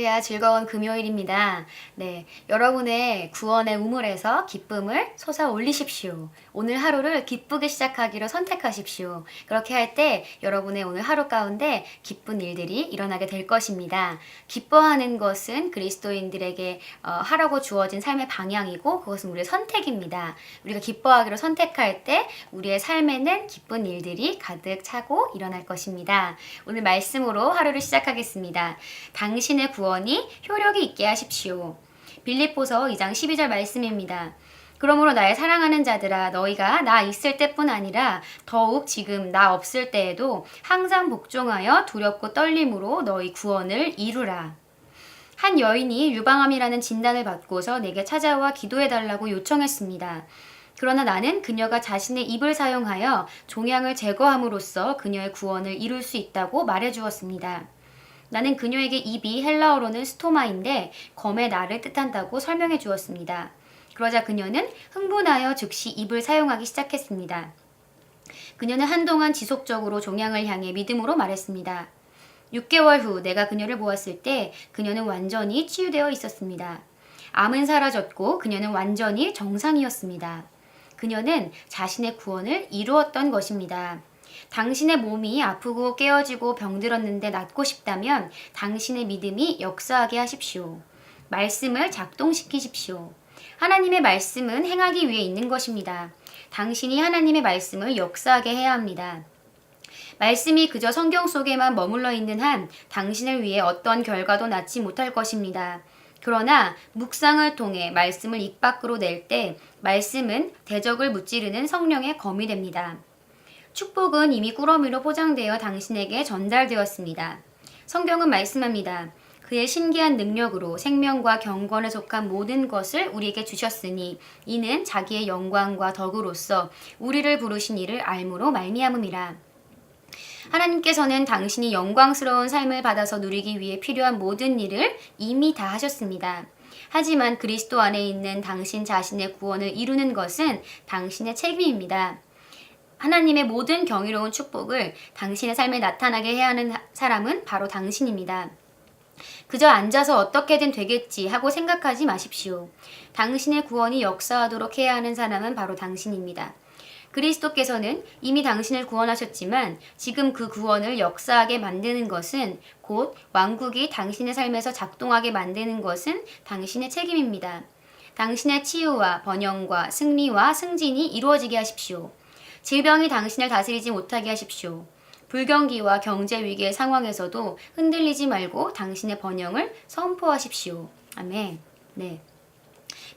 할렐루야 즐거운 금요일입니다. 네, 여러분의 구원의 우물에서 기쁨을 솟아 올리십시오. 오늘 하루를 기쁘게 시작하기로 선택하십시오. 그렇게 할 때 여러분의 오늘 하루 가운데 기쁜 일들이 일어나게 될 것입니다. 기뻐하는 것은 그리스도인들에게 어, 하라고 주어진 삶의 방향이고 그것은 우리의 선택입니다. 우리가 기뻐하기로 선택할 때 우리의 삶에는 기쁜 일들이 가득 차고 일어날 것입니다. 오늘 말씀으로 하루를 시작하겠습니다. 당신의 구원 이 효력이 있게 하십시오. 빌립보서 2장 12절 말씀입니다. 그러므로 나의 사랑하는 자들아 너희가 나 있을 때뿐 아니라 더욱 지금 나 없을 때에도 항상 복종하여 두렵고 떨림으로 너희 구원을 이루라. 한 여인이 유방암이라는 진단을 받고서 내게 찾아와 기도해 달라고 요청했습니다. 그러나 나는 그녀가 자신의 입을 사용하여 종양을 제거함으로써 그녀의 구원을 이룰 수 있다고 말해 주었습니다. 나는 그녀에게 입이 헬라어로는 스토마인데 검의 날을 뜻한다고 설명해 주었습니다. 그러자 그녀는 흥분하여 즉시 입을 사용하기 시작했습니다. 그녀는 한동안 지속적으로 종양을 향해 믿음으로 말했습니다. 6개월 후 내가 그녀를 보았을 때 그녀는 완전히 치유되어 있었습니다. 암은 사라졌고 그녀는 완전히 정상이었습니다. 그녀는 자신의 구원을 이루었던 것입니다. 당신의 몸이 아프고 깨어지고 병들었는데 낫고 싶다면 당신의 믿음이 역사하게 하십시오. 말씀을 작동시키십시오. 하나님의 말씀은 행하기 위해 있는 것입니다. 당신이 하나님의 말씀을 역사하게 해야 합니다. 말씀이 그저 성경 속에만 머물러 있는 한 당신을 위해 어떤 결과도 낳지 못할 것입니다. 그러나 묵상을 통해 말씀을 입 밖으로 낼 때 말씀은 대적을 무찌르는 성령의 검이 됩니다. 축복은 이미 꾸러미로 포장되어 당신에게 전달되었습니다. 성경은 말씀합니다. 그의 신기한 능력으로 생명과 경건에 속한 모든 것을 우리에게 주셨으니 이는 자기의 영광과 덕으로서 우리를 부르신 이를 알므로 말미암음이라. 하나님께서는 당신이 영광스러운 삶을 받아서 누리기 위해 필요한 모든 일을 이미 다 하셨습니다. 하지만 그리스도 안에 있는 당신 자신의 구원을 이루는 것은 당신의 책임입니다. 하나님의 모든 경이로운 축복을 당신의 삶에 나타나게 해야 하는 사람은 바로 당신입니다. 그저 앉아서 어떻게든 되겠지 하고 생각하지 마십시오. 당신의 구원이 역사하도록 해야 하는 사람은 바로 당신입니다. 그리스도께서는 이미 당신을 구원하셨지만 지금 그 구원을 역사하게 만드는 것은 곧 왕국이 당신의 삶에서 작동하게 만드는 것은 당신의 책임입니다. 당신의 치유와 번영과 승리와 승진이 이루어지게 하십시오. 질병이 당신을 다스리지 못하게 하십시오. 불경기와 경제 위기의 상황에서도 흔들리지 말고 당신의 번영을 선포하십시오. 아멘. 네.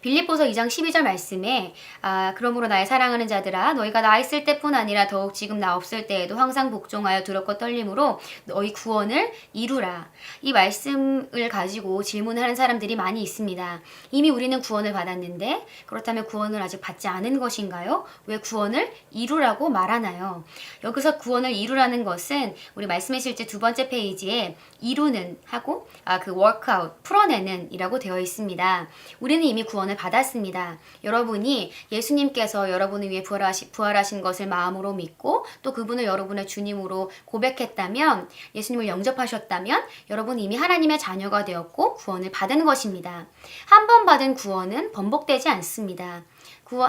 빌립보서 2장 12절 말씀에 아 그러므로 나의 사랑하는 자들아 너희가 나 있을 때뿐 아니라 더욱 지금 나 없을 때에도 항상 복종하여 두렵고 떨림으로 너희 구원을 이루라. 이 말씀을 가지고 질문하는 사람들이 많이 있습니다. 이미 우리는 구원을 받았는데 그렇다면 구원을 아직 받지 않은 것인가요? 왜 구원을 이루라고 말하나요? 여기서 구원을 이루라는 것은 우리 말씀의 실제 두 번째 페이지에 이루는 하고 아그 workout 풀어내는이라고 되어 있습니다. 우리는 이미 구원을 받았습니다. 여러분이 예수님께서 여러분을 위해 부활하시, 부활하신 것을 마음으로 믿고 또 그분을 여러분의 주님으로 고백했다면 예수님을 영접하셨다면 여러분 이미 하나님의 자녀가 되었고 구원을 받은 것입니다. 한 번 받은 구원은 번복되지 않습니다.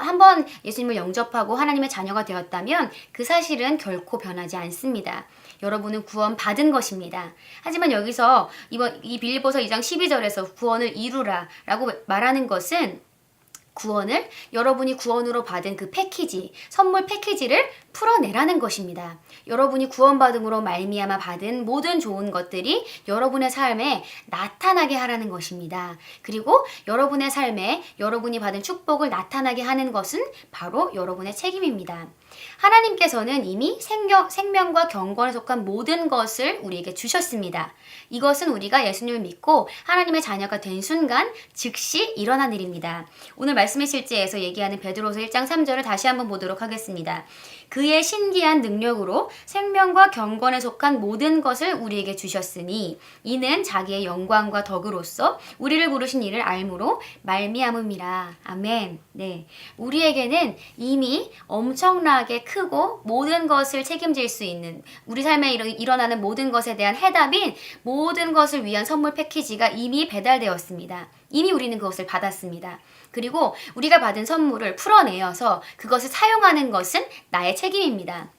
한번 예수님을 영접하고 하나님의 자녀가 되었다면 그 사실은 결코 변하지 않습니다. 여러분은 구원 받은 것입니다. 하지만 여기서 이번 이 빌립보서 2장 12절에서 구원을 이루라라고 말하는 것은 구원을 여러분이 구원으로 받은 그 패키지, 선물 패키지를 풀어내라는 것입니다. 여러분이 구원받음으로 말미암아 받은 모든 좋은 것들이 여러분의 삶에 나타나게 하라는 것입니다. 그리고 여러분의 삶에 여러분이 받은 축복을 나타나게 하는 것은 바로 여러분의 책임입니다. 하나님께서는 이미 생명, 생명과 경건에 속한 모든 것을 우리에게 주셨습니다. 이것은 우리가 예수님을 믿고 하나님의 자녀가 된 순간 즉시 일어난 일입니다. 오늘 말씀의 실제에서 얘기하는 베드로서 1장 3절을 다시 한번 보도록 하겠습니다. 그의 신기한 능력으로 생명과 경건에 속한 모든 것을 우리에게 주셨으니 이는 자기의 영광과 덕으로서 우리를 부르신 이를 알므로 말미암음이라. 아멘. 네. 우리에게는 이미 엄청나게 크고 모든 것을 책임질 수 있는 우리 삶에 일어- 일어나는 모든 것에 대한 해답인 모든 것을 위한 선물 패키지가 이미 배달되었습니다. 이미 우리는 그것을 받았습니다. 그리고 우리가 받은 선물을 풀어내어서 그것을 사용하는 것은 나의 책임입니다.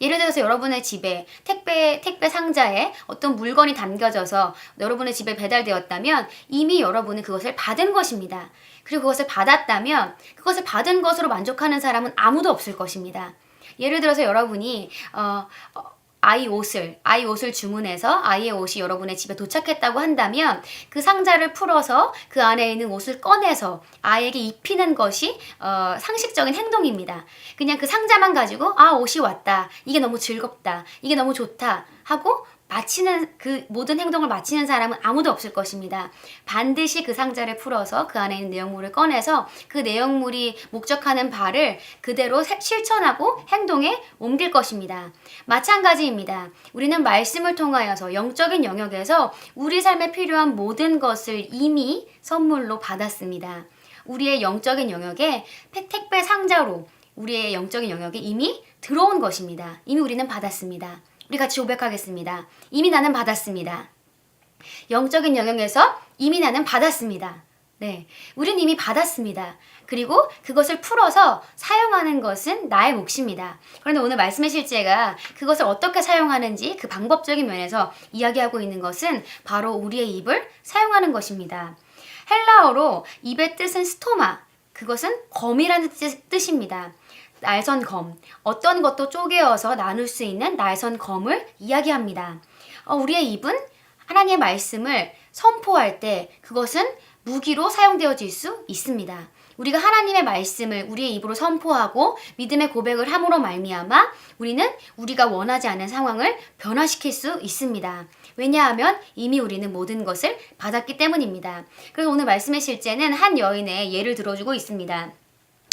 예를 들어서 여러분의 집에 택배 택배 상자에 어떤 물건이 담겨져서 여러분의 집에 배달되었다면 이미 여러분은 그것을 받은 것입니다. 그리고 그것을 받았다면 그것을 받은 것으로 만족하는 사람은 아무도 없을 것입니다. 예를 들어서 여러분이 어, 어, 아이 옷을 아이 옷을 주문해서 아이의 옷이 여러분의 집에 도착했다고 한다면 그 상자를 풀어서 그 안에 있는 옷을 꺼내서 아이에게 입히는 것이 어, 상식적인 행동입니다. 그냥 그 상자만 가지고 아 옷이 왔다. 이게 너무 즐겁다. 이게 너무 좋다. 하고 마치는 그 모든 행동을 마치는 사람은 아무도 없을 것입니다. 반드시 그 상자를 풀어서 그 안에 있는 내용물을 꺼내서 그 내용물이 목적하는 바를 그대로 세- 실천하고 행동에 옮길 것입니다. 마찬가지입니다. 우리는 말씀을 통하여서 영적인 영역에서 우리 삶에 필요한 모든 것을 이미 선물로 받았습니다. 우리의 영적인 영역에 택- 택배 상자로 우리의 영적인 영역에 이미 들어온 것입니다. 이미 우리는 받았습니다. 우리 같이 고백하겠습니다. 이미 나는 받았습니다. 영적인 영역에서 이미 나는 받았습니다. 네. 우린 이미 받았습니다. 그리고 그것을 풀어서 사용하는 것은 나의 몫입니다. 그런데 오늘 말씀의 실제가 그것을 어떻게 사용하는지 그 방법적인 면에서 이야기하고 있는 것은 바로 우리의 입을 사용하는 것입니다. 헬라어로 입의 뜻은 스토마. 그것은 검이라는 뜻- 뜻입니다. 날선 검. 어떤 것도 쪼개어서 나눌 수 있는 날선 검을 이야기합니다. 어, 우리의 입은 하나님의 말씀을 선포할 때 그것은 무기로 사용되어질 수 있습니다. 우리가 하나님의 말씀을 우리의 입으로 선포하고 믿음의 고백을 함으로 말미암아 우리는 우리가 원하지 않은 상황을 변화시킬 수 있습니다. 왜냐하면 이미 우리는 모든 것을 받았기 때문입니다. 그래서 오늘 말씀의 실제는 한 여인의 예를 들어주고 있습니다.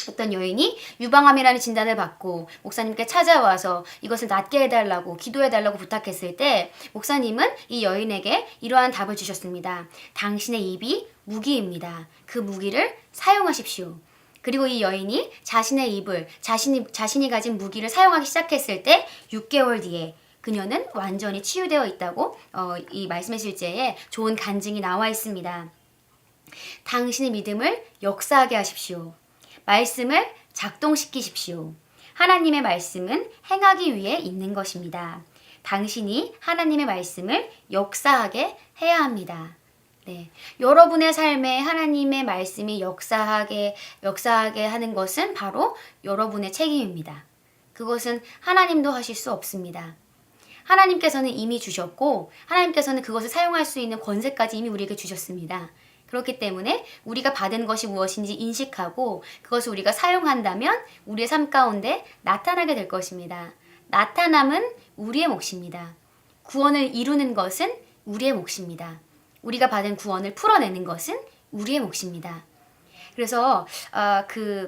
어떤 여인이 유방암이라는 진단을 받고 목사님께 찾아와서 이것을 낫게 해달라고 기도해달라고 부탁했을 때 목사님은 이 여인에게 이러한 답을 주셨습니다. 당신의 입이 무기입니다. 그 무기를 사용하십시오. 그리고 이 여인이 자신의 입을 자신이 자신이 가진 무기를 사용하기 시작했을 때 6개월 뒤에 그녀는 완전히 치유되어 있다고 어, 이 말씀의 실제에 좋은 간증이 나와 있습니다. 당신의 믿음을 역사하게 하십시오. 말씀을 작동시키십시오. 하나님의 말씀은 행하기 위해 있는 것입니다. 당신이 하나님의 말씀을 역사하게 해야 합니다. 네. 여러분의 삶에 하나님의 말씀이 역사하게, 역사하게 하는 것은 바로 여러분의 책임입니다. 그것은 하나님도 하실 수 없습니다. 하나님께서는 이미 주셨고, 하나님께서는 그것을 사용할 수 있는 권세까지 이미 우리에게 주셨습니다. 그렇기 때문에 우리가 받은 것이 무엇인지 인식하고 그것을 우리가 사용한다면 우리의 삶 가운데 나타나게 될 것입니다. 나타남은 우리의 몫입니다. 구원을 이루는 것은 우리의 몫입니다. 우리가 받은 구원을 풀어내는 것은 우리의 몫입니다. 그래서 아, 그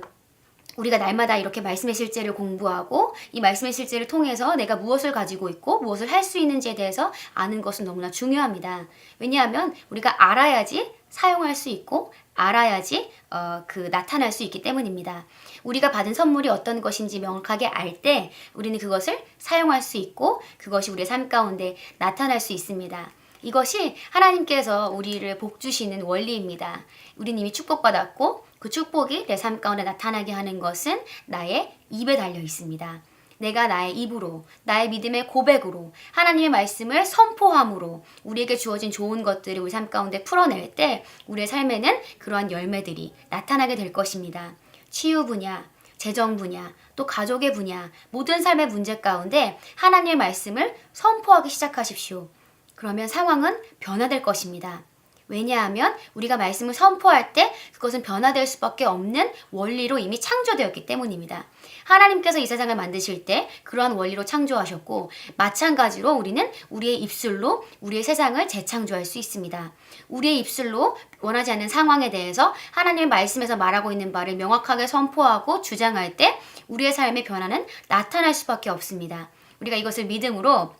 우리가 날마다 이렇게 말씀의 실제를 공부하고 이 말씀의 실제를 통해서 내가 무엇을 가지고 있고 무엇을 할 수 있는지에 대해서 아는 것은 너무나 중요합니다. 왜냐하면 우리가 알아야지 사용할 수 있고 알아야지 어, 그 나타날 수 있기 때문입니다. 우리가 받은 선물이 어떤 것인지 명확하게 알 때 우리는 그것을 사용할 수 있고 그것이 우리의 삶 가운데 나타날 수 있습니다. 이것이 하나님께서 우리를 복 주시는 원리입니다. 우리는 이미 축복받았고 그 축복이 내 삶 가운데 나타나게 하는 것은 나의 입에 달려 있습니다. 내가 나의 입으로, 나의 믿음의 고백으로, 하나님의 말씀을 선포함으로 우리에게 주어진 좋은 것들을 우리 삶 가운데 풀어낼 때 우리의 삶에는 그러한 열매들이 나타나게 될 것입니다. 치유 분야, 재정 분야, 또 가족의 분야, 모든 삶의 문제 가운데 하나님의 말씀을 선포하기 시작하십시오. 그러면 상황은 변화될 것입니다. 왜냐하면 우리가 말씀을 선포할 때 그것은 변화될 수밖에 없는 원리로 이미 창조되었기 때문입니다. 하나님께서 이 세상을 만드실 때 그러한 원리로 창조하셨고 마찬가지로 우리는 우리의 입술로 우리의 세상을 재창조할 수 있습니다. 우리의 입술로 원하지 않는 상황에 대해서 하나님의 말씀에서 말하고 있는 바를 명확하게 선포하고 주장할 때 우리의 삶의 변화는 나타날 수밖에 없습니다. 우리가 이것을 믿음으로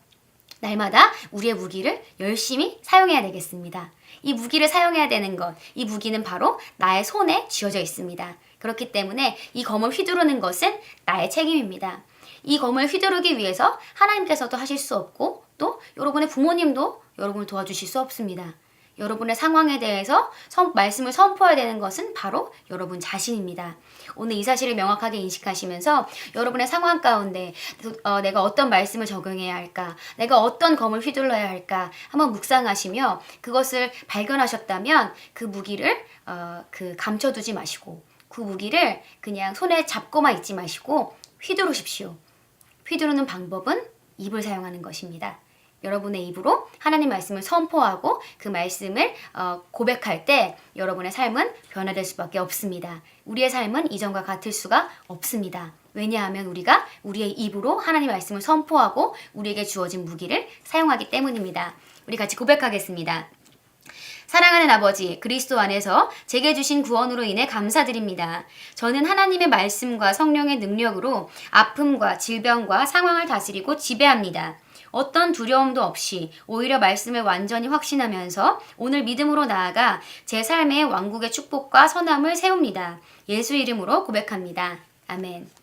날마다 우리의 무기를 열심히 사용해야 되겠습니다. 이 무기를 사용해야 되는 것, 이 무기는 바로 나의 손에 쥐어져 있습니다. 그렇기 때문에 이 검을 휘두르는 것은 나의 책임입니다. 이 검을 휘두르기 위해서 하나님께서도 하실 수 없고 또 여러분의 부모님도 여러분을 도와주실 수 없습니다. 여러분의 상황에 대해서 선- 말씀을 선포해야 되는 것은 바로 여러분 자신입니다. 오늘 이 사실을 명확하게 인식하시면서 여러분의 상황 가운데 어, 내가 어떤 말씀을 적용해야 할까, 내가 어떤 검을 휘둘러야 할까 한번 묵상하시며 그것을 발견하셨다면 그 무기를 어, 그 감춰두지 마시고 그 무기를 그냥 손에 잡고만 있지 마시고 휘두르십시오. 휘두르는 방법은 입을 사용하는 것입니다. 여러분의 입으로 하나님 말씀을 선포하고 그 말씀을 어, 고백할 때 여러분의 삶은 변화될 수밖에 없습니다. 우리의 삶은 이전과 같을 수가 없습니다. 왜냐하면 우리가 우리의 입으로 하나님 말씀을 선포하고 우리에게 주어진 무기를 사용하기 때문입니다. 우리 같이 고백하겠습니다. 사랑하는 아버지, 그리스도 안에서 제게 주신 구원으로 인해 감사드립니다. 저는 하나님의 말씀과 성령의 능력으로 아픔과 질병과 상황을 다스리고 지배합니다. 어떤 두려움도 없이 오히려 말씀을 완전히 확신하면서 오늘 믿음으로 나아가 제 삶의 왕국의 축복과 선함을 세웁니다. 예수 이름으로 고백합니다. 아멘.